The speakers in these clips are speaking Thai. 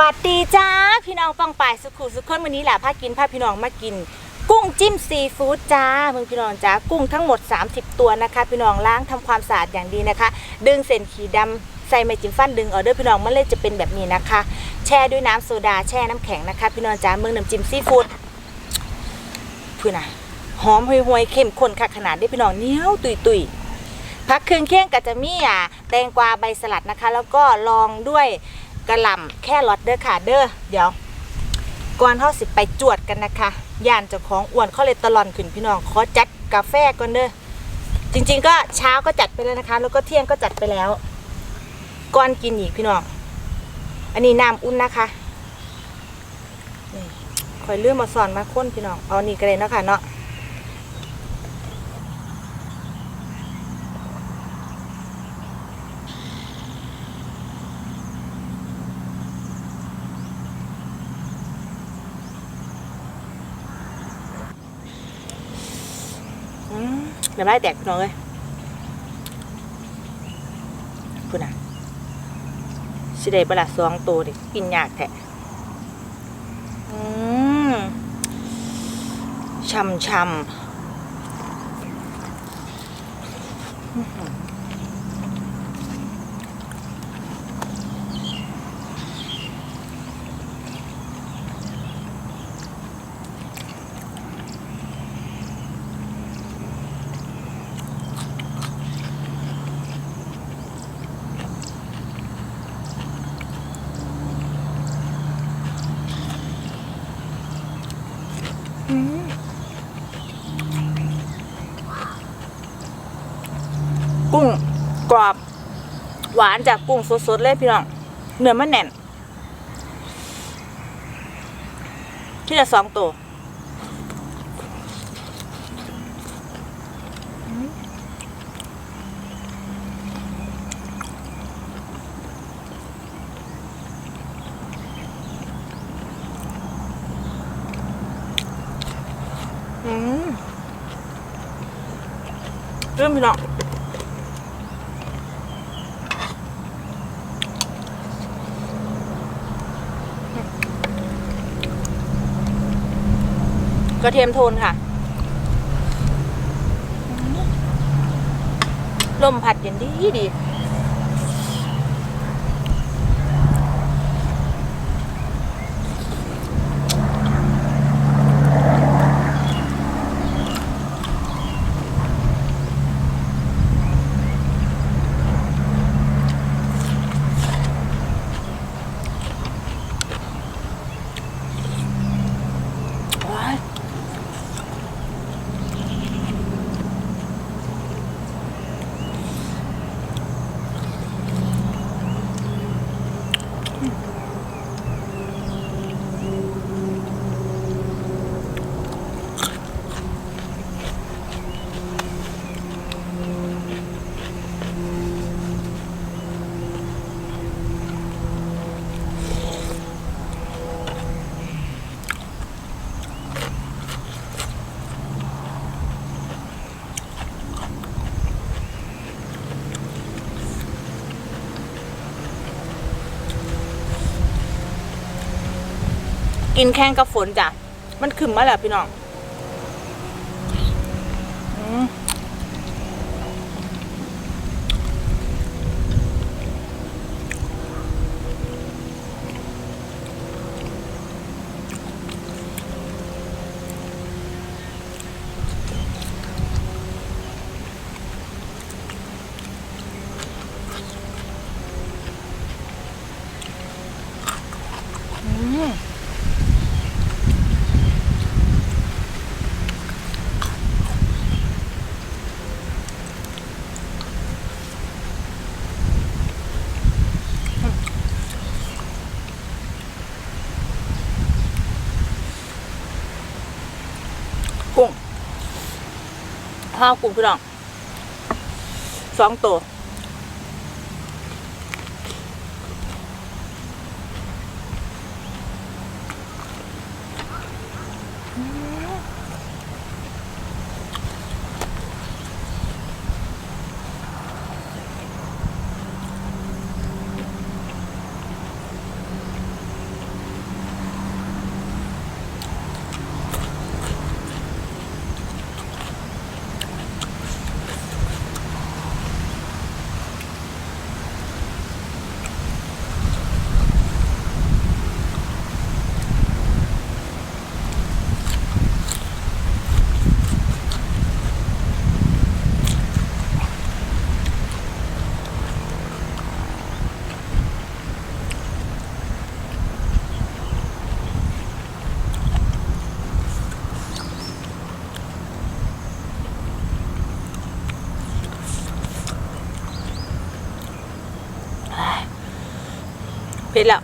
วัสดีจ้าพี่น้องป้องป่ายสุขุสุขคนวันนี้แหละพากินพาพี่น้องมากิน กุ้งจิ้มซีฟู้ดจ้าเมืองพี่น้องจ้ากุ้งทั้งหมด 30 ตัวนะคะ พี่น้องล้างทำความสะอาดอย่างดีนะคะ ดึงเส้นขีดำใส่ไม้จิ้มฟันดึงออเดอร์พี่น้องมันเลยจะเป็นแบบนี้นะคะ แช่ด้วยน้ำโซดาแช่น้ำแข็งนะคะ พี่น้องจ้าเมืองน้ำจิ้มซีฟู้ดพื่อนะหอมห่วยๆเข้มข้นค่ะขนาดได้พี่น้องเนี้ยวตุยๆพักเครื่องเคียงก็จะมีอะแตงกวาใบสลัดนะคะ แล้วก็ลองด้วย กระหล่ำแค่รอทเด้อค่ะเด้อเดี๋ยวก่อนเฮาสิไปจวดกันนะคะย่านเจ้าของอ้วนเขาเลยตลอนขึ้นพี่น้องขอจัดกาแฟก่อนเด้อจริงๆก็เช้าก็จัดไปแล้วนะคะ แล้วก็เที่ยงก็จัดไปแล้วก่อนกินอีกพี่น้องอันนี้น้ำอุ่นนะคะนี่คอยเลื่อมมาสอนมาค้นพี่น้องเอานี่ก็เลยเนาะค่ะเนาะ อื มเดี๋ยวไล่แตกพี่น้องเลยคุณน่ะสิได้ประหลาดสองตัวดิกินยากแท้อืมช่ำช่ำ วานจากกุ้งสดๆเลยพี่น้องเนื้อมันแน่นที่จะสองตัวอืมเริ่มพี่น้อง กระเทียมโทนค่ะ ลมผัดเย็นดีดี กินแข้งกับฝนจ้ะ มันขึ้นมาแล้วพี่น้อง ข้าวกุ้งพี่น้องสองตัว เผ็ดแล้ว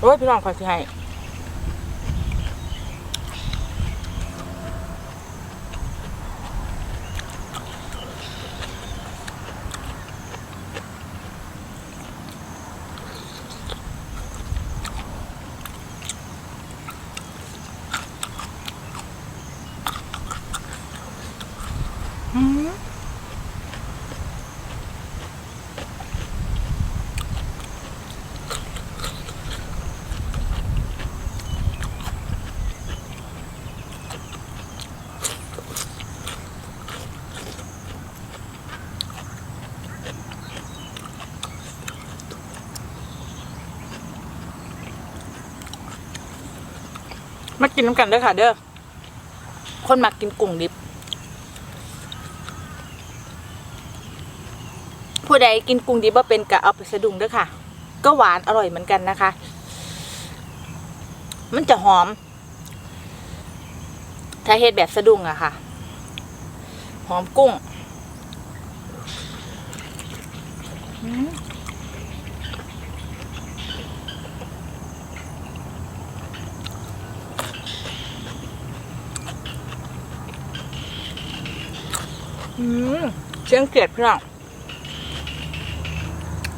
โอ้ยพี่น้องขอสิให้อืม มากินน้ำกันด้อค่ะ เด้อ คนมักกินกุ้งดิบ ผู้ใดกินกุ้งดิบว่าเป็นกะเอาไปสะดุ้งด้อค่ะ ก็หวานอร่อยเหมือนกันนะคะ มันจะหอม ถ้าเฮ็ดแบบสะดุ้งอะค่ะ หอมกุ้ง อืมอืมเชียงเกลียดพี่น้อง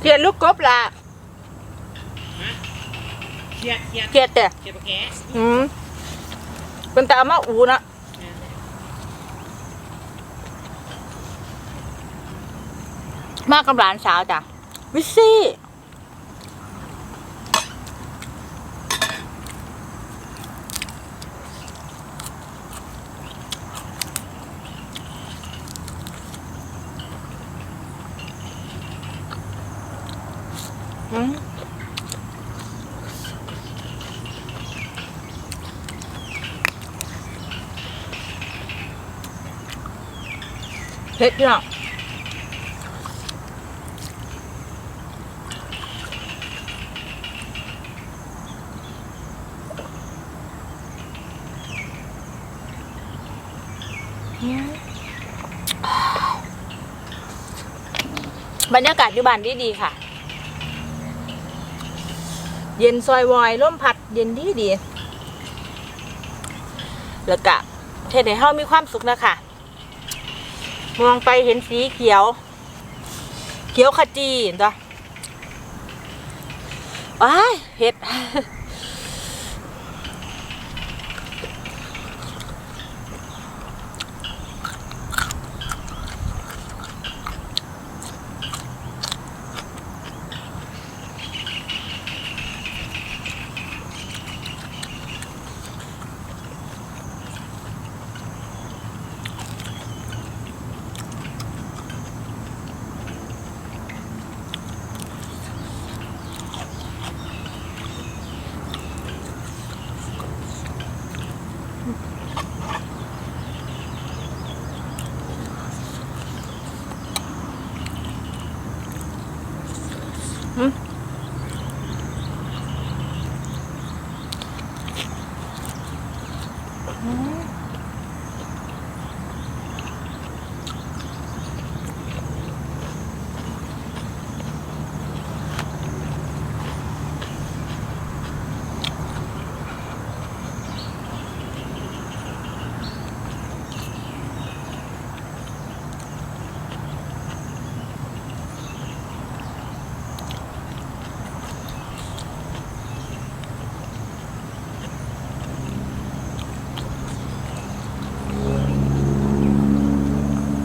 เกลียดลูกกบล่ะเครียดเครียดเกลียดแต่เครียดปะแกอืมเป็นตามาอูนะมากับหลานสาวจ้ะวิซ ผ็ดพี่น้องบรรยากาศอยู่บ้านดีดีๆค่ะ เย็นซอยวอยร่มพัดเย็นดีดีๆแล้วก็เทศให้เฮามีความสุขนะคะ มองไปเห็นสีเขียว เขียวขจีเห็นจ้ะว้ายเห็ด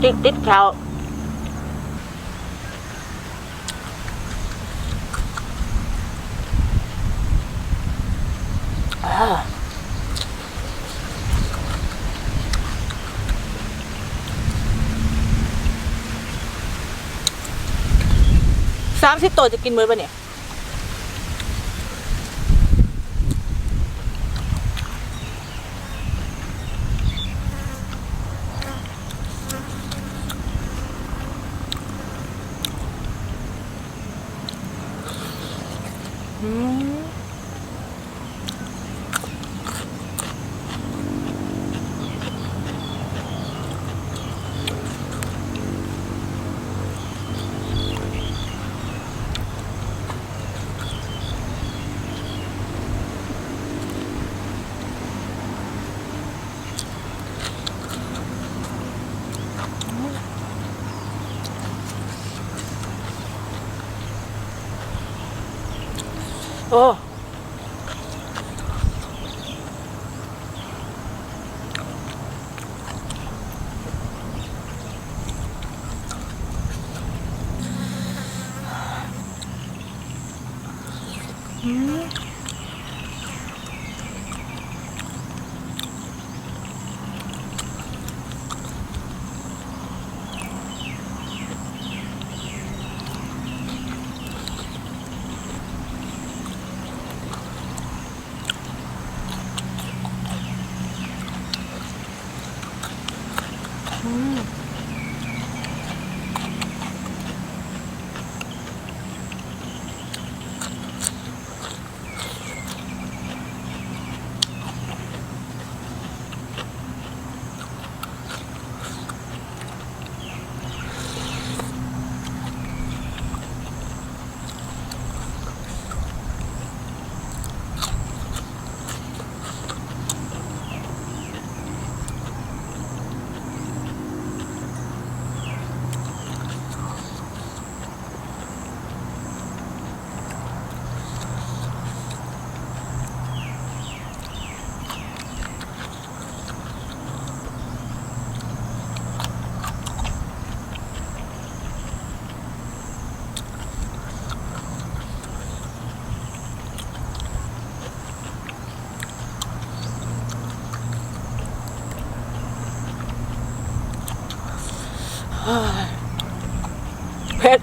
ติดติดเขาสามสิบตัวจะกินมื้อปะเนี่ย เผ็ด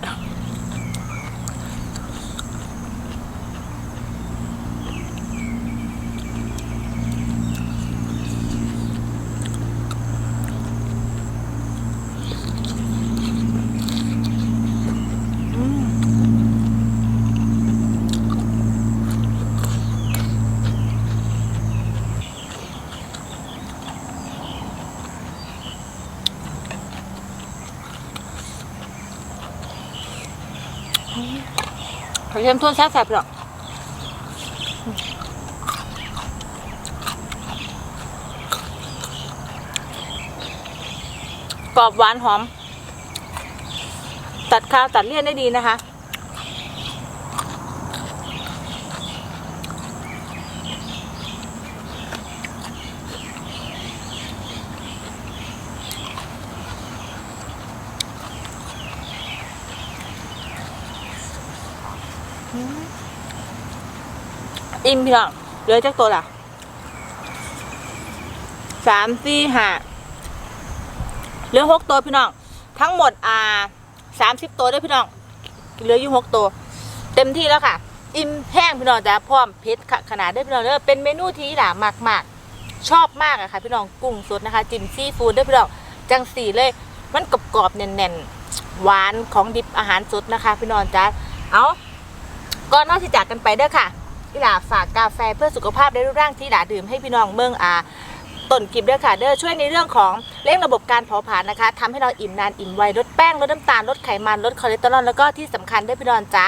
กระเทียมโทนแซ่บๆหรอกกรอบหวานหอม ตัดข้าวตัดเลี่ยนได้ดีนะคะ อิ่มพี่น้องเหลือจักตัวล่ะสามสี่ห้าเหลือหกตัวพี่น้อง ทั้งหมดอ่าสามสิบตัวด้วยพี่น้อง เหลืออยู่หกตัว เต็มที่แล้วค่ะ อิ่มแห้งพี่น้องจ้ะพร้อมเพชรขนาดได้อพี่น้องเด้อเป็นเมนูที่หลามากมากๆชอบมากอะค่ะพี่น้องกุ้งสดนะคะจิ้มซีฟู้ดด้วยพี่น้องจังสีเลย มันกรอบๆแน่นๆ หวานของดิบอาหารสดนะคะ พี่น้องจ้ะเอาก่อนนอกที่จากกันไปเด้อค่ะ ที่หลาฝากกาแฟเพื่อสุขภาพในรูปร่างที่หลาดื่มให้พี่น้องเมืองอาต้นกิบด้วยค่ะเด้อช่วยในเรื่องของเร่งระบบการเผาผลาญนะคะทำให้เราอิ่มนานอิ่มไวลดแป้งลดน้ำตาลลดไขมันลดคอเลสเตอรอลแล้วก็ที่สำคัญด้วยพี่น้องจ้า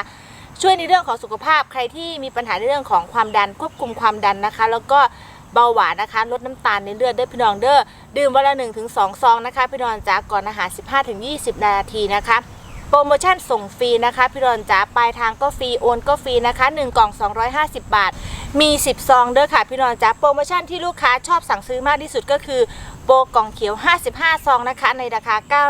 ช่วยในเรื่องของสุขภาพใครที่มีปัญหาในเรื่องของความดันควบคุมความดันนะคะ แล้วก็เบาหวานนะคะ ลดน้ำตาลในเลือดด้วยพี่น้องเด้อดื่มวันละ1-2ถึงซองนะคะพี่น้องจ้าก่อนอาหาร 15-20 นาทีนะคะ โปรโมชั่นส่งฟรีนะคะพี่รอนจ๋าปลายทางก็ฟรีโอนก็ฟรีนะคะ 1 กล่อง 250 บาท มี 10 ซองเด้อค่ะพี่รอนจ๋าโปรโมชั่นที่ลูกค้าชอบสั่งซื้อมากที่สุดก็คือโปรกล่องเขียว 55 ซองนะคะ ในราคา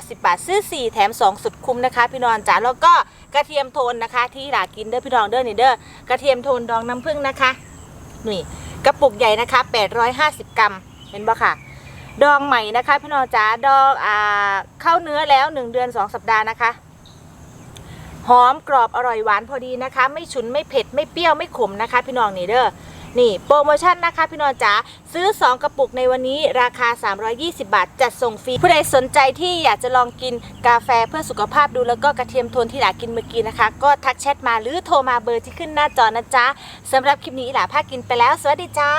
990 บาท ซื้อ 4 แถม 2 สุดคุ้มนะคะ พี่รอนจ๋าแล้วก็กระเทียมโทนนะคะ ที่หลากินเด้อพี่รองเด้อนี่เด้อกระเทียมโทนดองน้ำผึ้งนะคะนี่กระปุกใหญ่นะคะ 850 กรัมเห็นปะค่ะ ดองใหม่นะคะพี่น้องจ๋าดองอ่าเข้าเนื้อแล้ว1เดือน2สัปดาห์นะคะหอมกรอบอร่อยหวานพอดีนะคะ ไม่ฉุนไม่เผ็ดไม่เปรี้ยวไม่ขมนะคะ พี่น้องนี่เด้อนี่โปรโมชั่นนะคะพี่น้องจ๋าซื้อ 2 กระปุกในวันนี้ราคา 320 บาท จัดส่งฟรีผู้ใดสนใจที่อยากจะลองกินกาแฟเพื่อสุขภาพดูแล้วก็กระเทียมโทนที่หลากินเมื่อกี้นะคะ ก็ทักแชทมาหรือโทรมาเบอร์ที่ขึ้นหน้าจอนะจ๊ะสำหรับคลิปนี้หลาพากินไปแล้ว สวัสดีจ้า